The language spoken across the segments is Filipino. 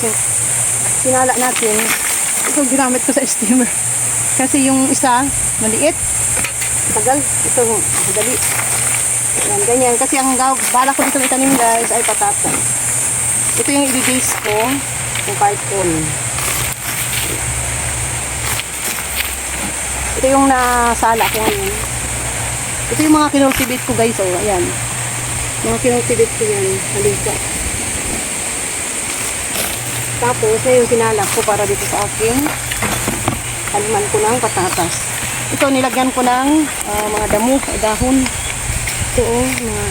Yung sinala natin. Ito ginamit ko sa steamer. Kasi yung isa, maliit. Tagal. Ito, madali. Yan, ganyan. Kasi ang bala ko dito itanim guys ay patatas. Ito yung i-base ko. Yung carton. Ito yung nasala ko ngayon. Ito yung mga kinultivate ko guys. Oh, ayan. Mga kinultivate ko yan. Halika. Tapos, ngayon sinalak ko para dito sa aking haliman ko ng patatas. Ito, nilagyan ko ng ah, mga damo, dahon. Ito, oh, mga,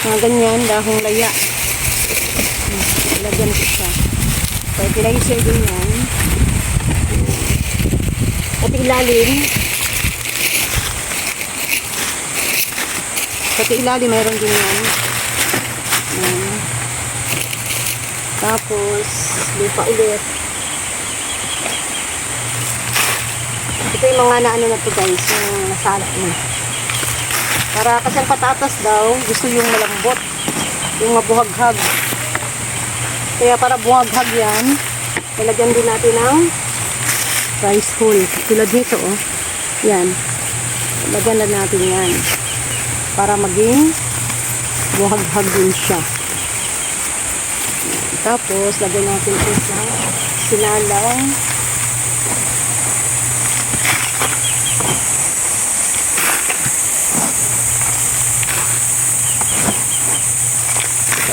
mga ganyan, dahong laya. Nilagyan ko siya. Fertilizer din yan. Pati ilalim. Pati ilalim, mayroon din yan. Yan. Tapos, lupa ulit. Ito yung mga naano na to guys, yung nasala na. Para kasi ang patatas daw, gusto yung malambot. Yung mabuhaghag. Kaya para buhaghag yan, nilagyan din natin ng rice hull. Tulad nito, oh. Yan. Lagyan na natin yan. Para maging buhaghag din siya. Tapos, lagyan natin ito sa sinalang.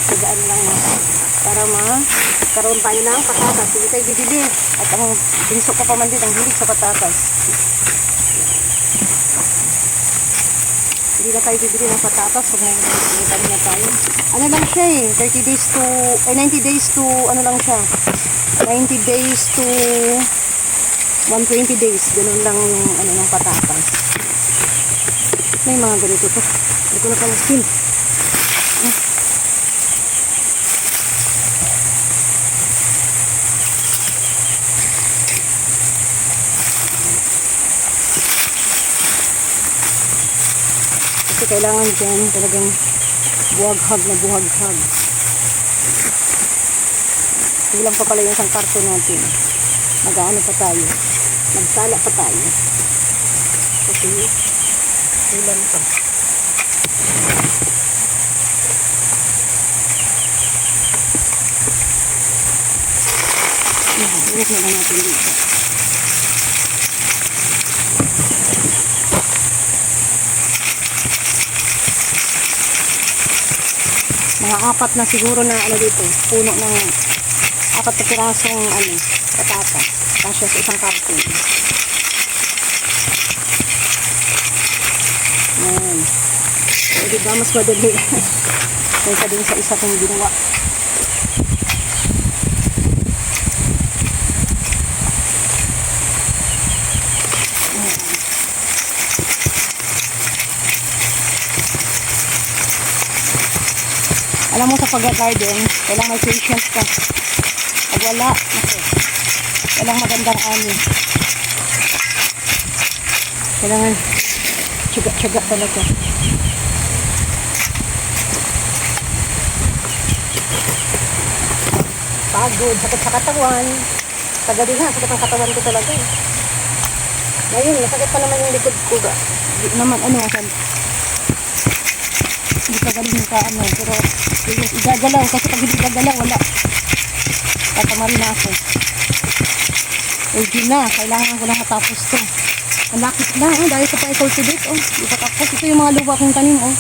Tagaan lang natin para magkaroon tayo ng patatas. Hindi tayo bibili. At ang binso ko pa man din ang hilig sa patatas. Hindi na tayo bibili ng patatas pag may na tayo. Ano lang siya eh, 30 days to, ay 90 days to, ano lang siya, 90 days to 120 days, ganun lang yung ano ng patatas. May mga ganito to. Hindi ko na pala kailangan dyan talagang buhaghag na buhaghag. Kulang pa pala yung isang karton natin. Mag-ano pa tayo. Magsala pa tayo. Kasi kulang pa. Ilagay na lang natin. Mga apat na siguro na ano dito, puno ng apat na pirasong ano, patatas. Kasya sa isang karton. Yan. So, di ba mas madali kaysa din sa isa kong ginawa. Alam mo sa pag-garden, kailangan may patience ka. Pag wala, naku, kailangan magandang ani. Kailangan tsaga-tsaga talaga. Pagod, sakit sa katawan. Taga din ha, sakit ang katawan ko talaga. eh. Ngayon, masakit pa naman yung likod ko. ga. Naman, ano, hindi pa ganun ka ano, pero igagalaw kasi pag hindi igagalaw, wala. Tatamarin na ako. Di na, kailangan ko na matapos to. Ang lakit na, oh, dahil ko pa i-cultivate, oh. Di pa tapos. Ito yung mga lupa kong tanim, oh.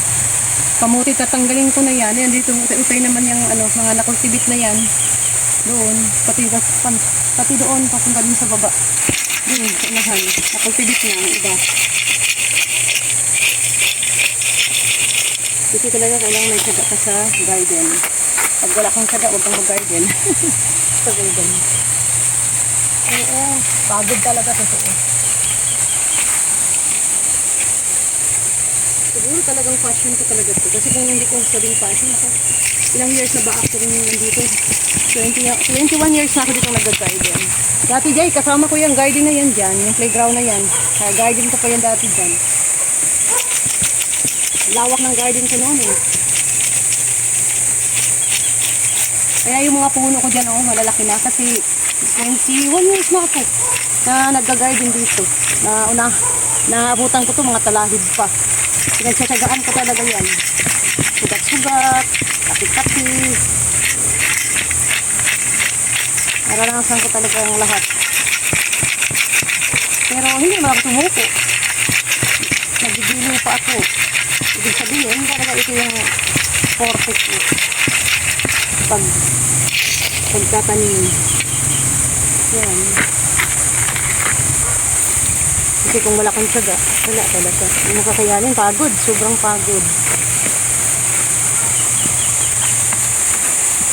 Kamuti, tatanggalin ko na yan. Yan, dito, utay naman yung ano, mga nakultivate na yan. Doon, pati, pan, pati doon, papunta din sa baba. Doon, sa unahan. Nakultivate na iba. Kasi talaga kailangan may tsaga ka sa garden. Pag wala kang tsaga, huwag kang mag-garden. sa garden. Oo, pagod talaga totoo. Siguro talagang passion ko talaga to. Kasi kung hindi ko sabing passion ako, ilang years na ba ako rin nandito? 20, ya- 21 years na ako dito nag-garden. Dati Jay, kasama ko yung garden na yan dyan, yung playground na yan. Kaya garden ko pa yan dati dyan. Lawak ng garden ko noon eh. Kaya yung mga puno ko dyan, oh, malalaki na. Kasi 21 years na ako na nagga-garden dito. Na una, naabutan ko to mga talahib pa. Pinagtsatsagaan ko talaga yan. Sugat-sugat, kapit-kapit. Naranasan ko talaga ang lahat. Pero hindi naman ako tumuko. Nagigilo pa ako. Ibig sabihin, talaga ito yung forte ko. Pag pagtatanim. Yan. Kasi kung wala kang tsaga, wala talaga. Hindi mo kakayanin, pagod. Sobrang pagod.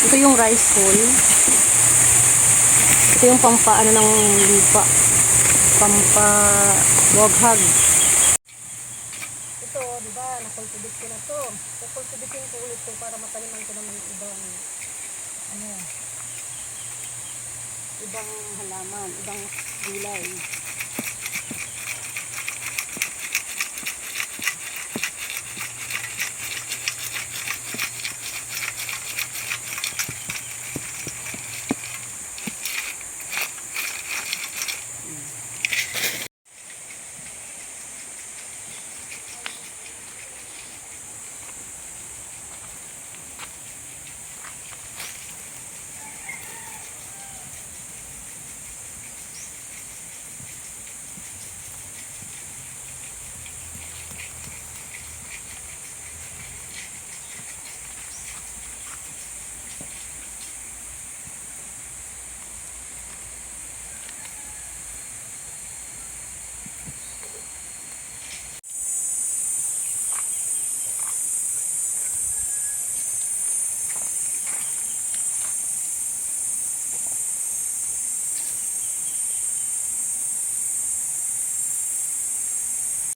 Ito yung rice bowl. Ito yung pampaano ng lupa. Pampa waghag. Ito, di ba, nakultivate ko na to. Kukultivatein ko ulit to para mataniman ko naman ibang ano, ibang halaman, ibang gulay.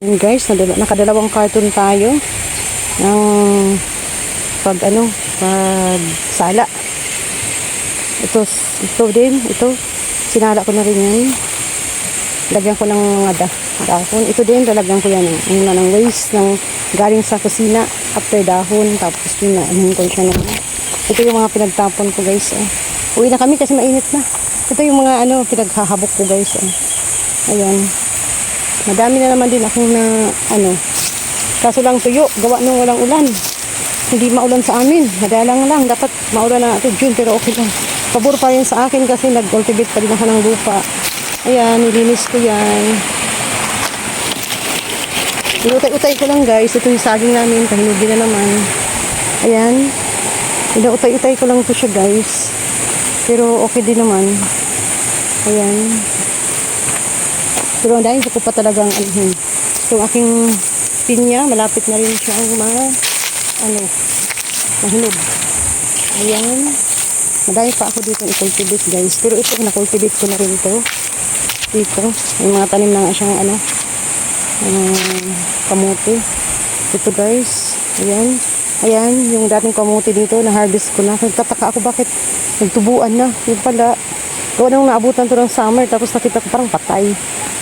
Yun guys, nakadalawang carton tayo ng pag ano, pag sala. Ito, ito din, ito, sinala ko na rin yan. Lagyan ko ng mga da, dahon. Ito din, lalagyan ko yan. Ang na ng waste ng galing sa kusina after dahon. Tapos pinaanin ko siya ng ito yung mga pinagtapon ko guys. Oh. Uwi na kami kasi mainit na. Ito yung mga ano, pinaghahabok ko guys. Oh. Ayan. Madami na naman din ako na ano. Kaso lang tuyo, gawa nung walang ulan. Hindi maulan sa amin. Madalang lang. Dapat maulan na ito June pero okay lang. Pabor pa rin sa akin kasi nag-cultivate pa rin ako ng lupa. Ayan, nilinis ko yan. Inutay-utay ko lang guys. Ito yung saging namin. Kahinugi na naman. Ayan. Inutay-utay ko lang ito siya guys. Pero okay din naman. Ayan. Pero dahil ko pa talagang ano, itong aking pinya, malapit na rin siyang mga ano, mahinog. Ayan. Madami pa ako dito i-cultivate guys. Pero ito, na-cultivate ko na rin to. Dito. May mga tanim na nga siyang ano, um, kamote. Ito guys. Ayan. Ayan, yung dating kamote dito, na-harvest ko na. Nagtataka ako bakit nagtubuan na. Yung pala, gawa nung naabutan to ng summer, tapos nakita ko parang patay.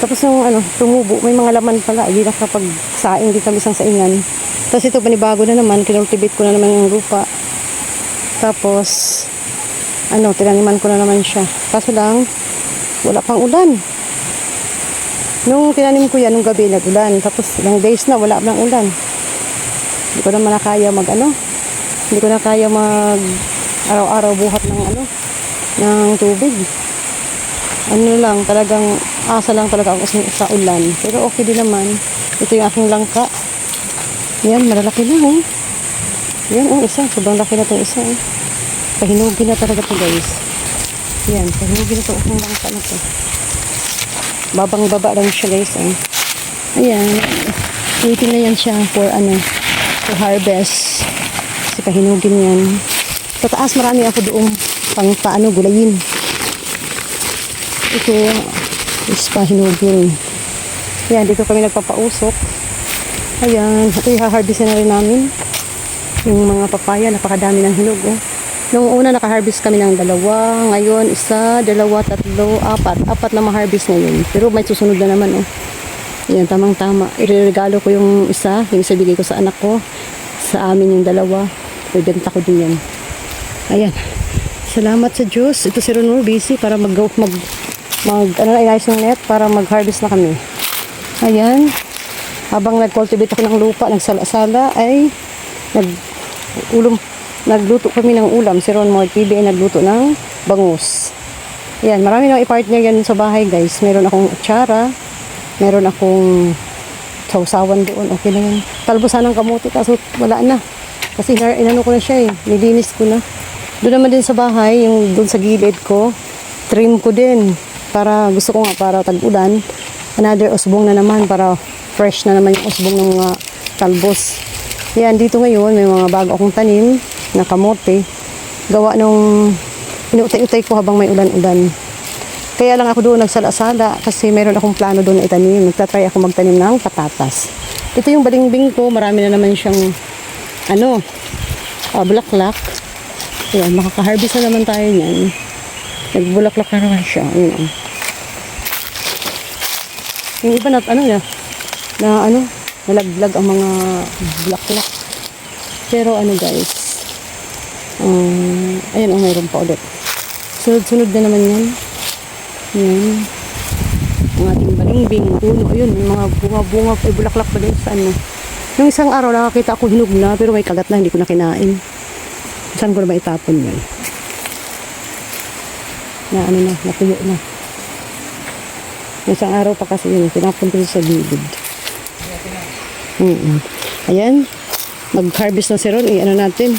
Tapos yung ano, tumubo, may mga laman pala. Hindi nakapag saing dito kami isang saingan. Tapos ito, panibago na naman, kinultivate ko na naman yung lupa. Tapos, ano, tinaniman ko na naman siya. Kaso lang, wala pang ulan. Nung tinanim ko yan, nung gabi, nag-ulan. Tapos, ilang days na, wala nang ulan. Hindi ko naman na kaya mag, ano, hindi ko na kaya mag araw-araw buhat ng, ano, ng tubig. Ano lang, talagang asa lang talaga ako sa, ulan. Pero okay din naman. Ito yung aking langka. Yan, malalaki na, oh. Yan, oh, isa. Sobrang laki na itong isa, oh. Pahinugin na talaga to guys. Yan, pahinugin na to. Ang langka na to. Babang baba lang siya guys. Eh. Ayan. Waiting na yan siya for ano, for harvest. Kasi pahinugin yan. Sa taas marami ako doon pang paano gulayin. Ito is pahinugin. Ayan, dito kami nagpapausok. Ayan, ito i-harvest na rin namin. Yung mga papaya, napakadami ng hinog. Oh. Nung una naka-harvest kami ng dalawa, ngayon isa, dalawa, tatlo, apat. Apat na ma-harvest ngayon. Pero may susunod na naman oh. Yan, tamang-tama. Ireregalo ko yung isa, yung isa bigay ko sa anak ko. Sa amin yung dalawa. Ibenta ko din yan. Ayan. Salamat sa Diyos. Ito si Ronor busy para mag, mag, mag ano na, ng net para mag-harvest na kami. Ayan. Habang nag-cultivate ako ng lupa, nagsala-sala, ay nag ulom, nagluto kami ng ulam. Si Ron Moore TV ay nagluto ng bangus. Yan, marami nang i-partner yan sa bahay guys. Meron akong atsara, meron akong sausawan doon. Okay na yan. Talbusan ng kamote kaso wala na. Kasi ina- inano ko na siya eh. Nilinis ko na. Doon naman din sa bahay, yung doon sa gilid ko, trim ko din. Para gusto ko nga para tag-ulan. Another usbong na naman para fresh na naman yung usbong ng mga talbos. Yan, dito ngayon may mga bago akong tanim na kamote. Gawa nung inutay-utay ko habang may ulan-ulan. Kaya lang ako doon nagsala-sala kasi meron akong plano doon na itanim. Magtatry ako magtanim ng patatas. Ito yung balingbing ko, marami na naman siyang ano, ah, bulaklak. Ayan, makaka-harvest na naman tayo niyan. Nagbulaklak na naman siya. Ayan. oh. Yung iba na, ano na, na ano, nalaglag ang mga bulaklak. Pero ano guys, um, ayan, oh, mayroon pa ulit. Sunod-sunod na naman yan. Yan. Ang ating balimbing, puno, ayun, yung mga bunga-bunga, ay bulaklak pa din sa ano. Nung isang araw, nakakita ako hinog na, pero may kagat na, hindi ko na kinain. Saan ko na ba itapon yun? Na ano na, natuyo na. Isang araw pa kasi yun, tinapon ko sa gilid. Mm Ayan, mag-harvest na si Ron, eh, ano natin,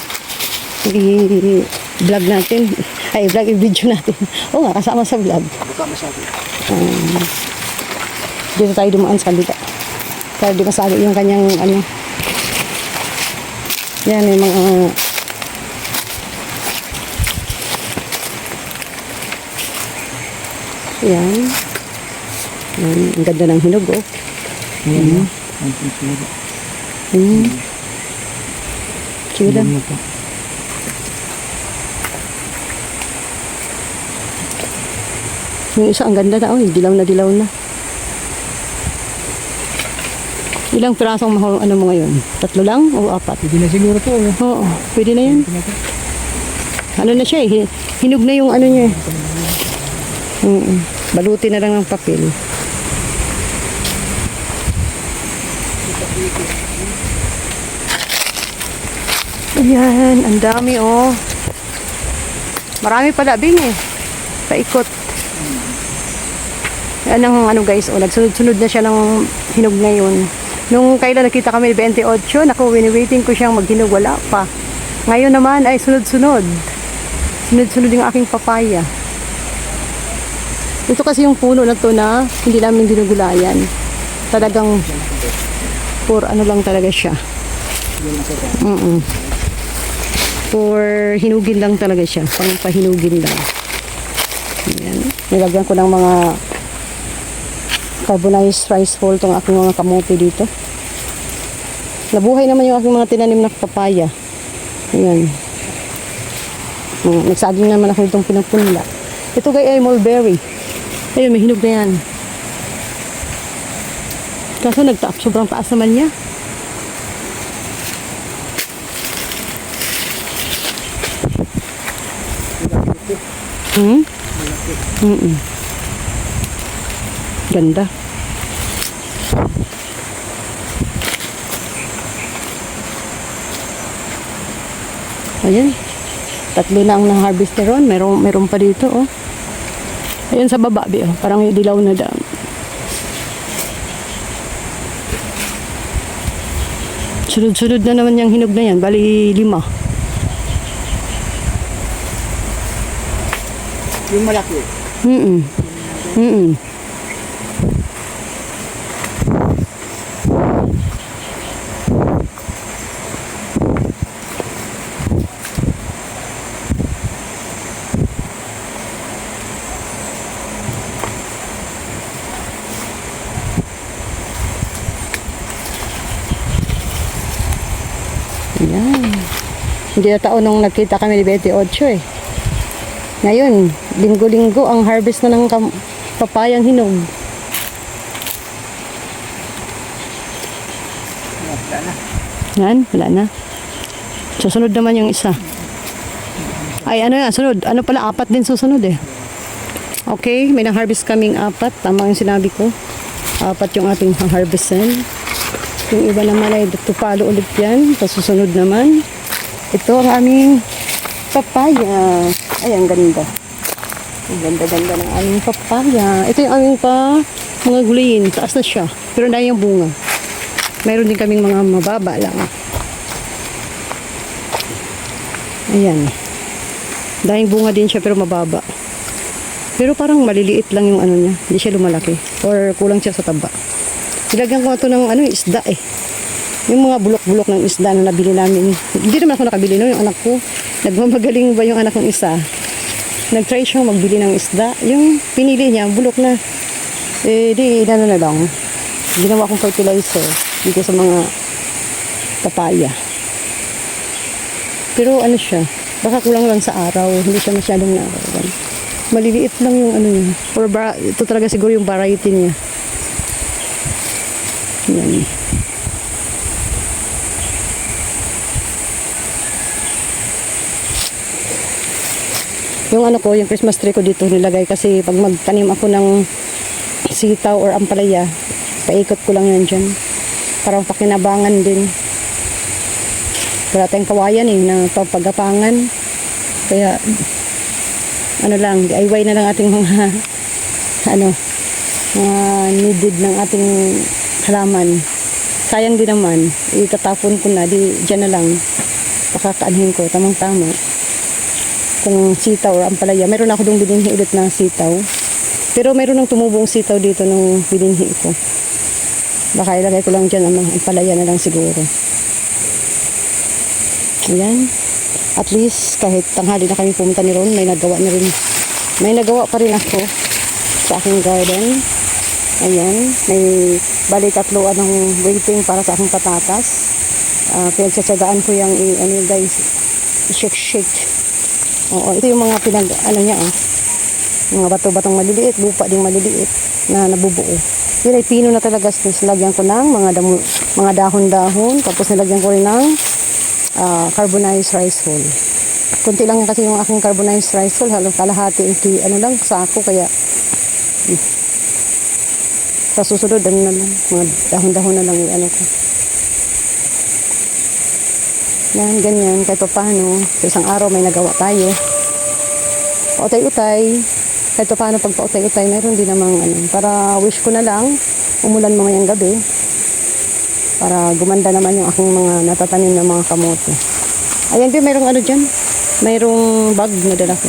i-vlog natin. Ay, vlog, i-video natin. Oo nga, kasama sa vlog. Buka masyado. Dito tayo dumaan sa kalita. Para di masalo yung kanyang ano. Yan yung mga Yan. Yan. Ang ganda ng hinog, oh. Ayan. Ang. Sige lang. Ayan mo pa. Yung isa, ang ganda na, oh. Dilaw na dilaw na. Ilang pirasong mahal, ano mo ngayon? Tatlo lang o apat? Hindi na siguro to. oh. Oo, pwede na yan. Ano na siya eh, hi- hinog na yung ano niya eh. Mm Baluti na lang ng papel. Ayan, ang dami oh. Marami pala bing eh. Paikot. Yan ang ano guys, oh, nagsunod-sunod na siya ng hinog ngayon. Nung kailan nakita kami 28, naku, wini-waiting ko siyang maghinog, wala pa. Ngayon naman ay sunod-sunod. Sunod-sunod yung aking papaya. Ito kasi yung puno na to na hindi namin ginugulayan. Talagang for ano lang talaga siya. Mm For hinugin lang talaga siya. Pang pahinugin lang. Ayan. Nilagyan ko ng mga carbonized rice bowl tong aking mga kamote dito. Nabuhay naman yung aking mga tinanim na papaya. Ayan. Uh, nagsaging naman ako itong pinapunla. Ito kay ay mulberry. Ayun, may hinog na yan. Kaso nagtaap, sobrang taas naman niya. Hmm? Mm-mm. Ganda. Ayan. Tatlo na ang na-harvest ni Ron. Meron, meron pa dito, oh. Ayan sa baba, bi, oh. Parang dilaw na dam. Sunod-sunod na naman yung hinog na yan. Bali, lima. Yung malaki. Mm-mm. Mm-mm. Yan. Hindi na taon nung nagkita kami ni 28 eh. Ngayon, linggo-linggo ang harvest na ng papayang hinog. Wala na. Yan, wala na. Susunod naman yung isa. Ay, ano yan, sunod. Ano pala, apat din susunod eh. Okay, may na-harvest kaming apat. Tama yung sinabi ko. Apat yung ating harvestin. Yung iba naman ay tupalo ulit yan. Sa susunod naman. Ito ang aming papaya. Ay, ang ganda. Ang ganda-ganda ng aming papaya. Ito yung aming pa mga gulayin. Taas na siya. Pero na yung bunga. Mayroon din kaming mga mababa lang. Ayan. Dahil bunga din siya pero mababa. Pero parang maliliit lang yung ano niya. Hindi siya lumalaki. Or kulang siya sa taba. Ilagyan ko ito ng ano, isda eh. Yung mga bulok-bulok ng isda na nabili namin. Hindi naman ako nakabili no, yung anak ko. Nagmamagaling ba yung anak ng isa? Nag-try siyang magbili ng isda. Yung pinili niya, bulok na. Eh, di, ano na lang. Ginawa kong fertilizer dito sa mga papaya. Pero ano siya, baka kulang lang sa araw. Hindi siya masyadong naarawan. Maliliit lang yung ano niya. Or ito talaga siguro yung variety niya. Yan. Yung ano ko, yung Christmas tree ko dito nilagay kasi pag magtanim ako ng sitaw or ampalaya, paikot ko lang yan dyan. Parang pakinabangan din. Wala tayong kawayan eh, na pagpagapangan. Kaya, ano lang, DIY na lang ating mga, ano, mga needed ng ating halaman. Sayang din naman, itatapon ko na, di, dyan na lang. Pakakaanhin ko, tamang-tama. Kung sitaw or ampalaya, meron ako dong bininhi ulit na sitaw. Pero meron nang tumubong sitaw dito nung bininhi ko. Baka ilagay ko lang dyan ang ampalaya na lang siguro. Ayan. At least kahit tanghali na kami pumunta ni Ron, may nagawa na rin. May nagawa pa rin ako sa aking garden. Ayan. May bali tatlo anong waiting para sa aking patatas. Uh, pinagtsatsagaan ko yung ano guys, shake shake. Oo, ito yung mga pinag, ano niya ah. Mga bato-batong maliliit, lupa ding maliliit na nabubuo. Yun ay pino na talaga. Nilagyan ko ng mga, damo, mga dahon-dahon. Tapos nilagyan ko rin ng ah, carbonized rice hull. Kunti lang kasi yung aking carbonized rice hull, halos kalahati inti, ano lang, sako, kaya hmm. sa susunod, ano na lang, mga dahon-dahon na lang yung ano ko. Yan, ganyan, kahit pa paano, sa isang araw may nagawa tayo. Pautay-utay, kahit pa paano pag pautay-utay, mayroon din namang ano, para wish ko na lang, umulan mamayang gabi, para gumanda naman yung aking mga natatanim na mga kamote. Ayan din, mayroong ano dyan. Mayroong bag na dala ko.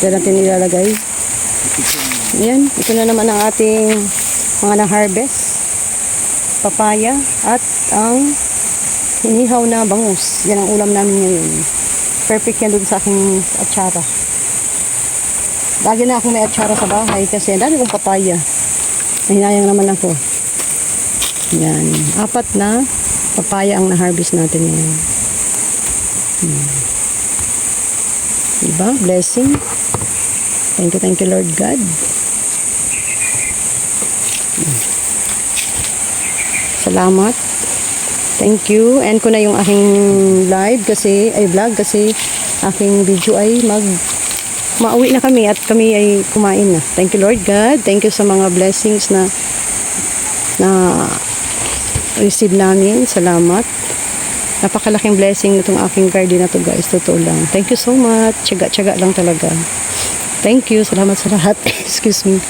Dala natin ilalagay. Ayan, ito na naman ang ating mga na-harvest. Papaya at ang hinihaw na bangus. Yan ang ulam namin ngayon. Perfect yan dun sa aking atsara. Lagi na akong may atsara sa bahay kasi ang dami kong papaya. Nahinayang naman ako. Yan. Apat na papaya ang na-harvest natin ngayon. Hmm. Diba? Blessing. Thank you, thank you, Lord God. Hmm. Salamat. Thank you. End ko na yung aking live kasi, ay vlog kasi aking video ay mag mauwi na kami at kami ay kumain na. Thank you, Lord God. Thank you sa mga blessings na na receive namin. Salamat. Napakalaking blessing na itong aking garden na to guys. Totoo lang. Thank you so much. Tsaga-tsaga lang talaga. Thank you. Salamat sa lahat. Excuse me.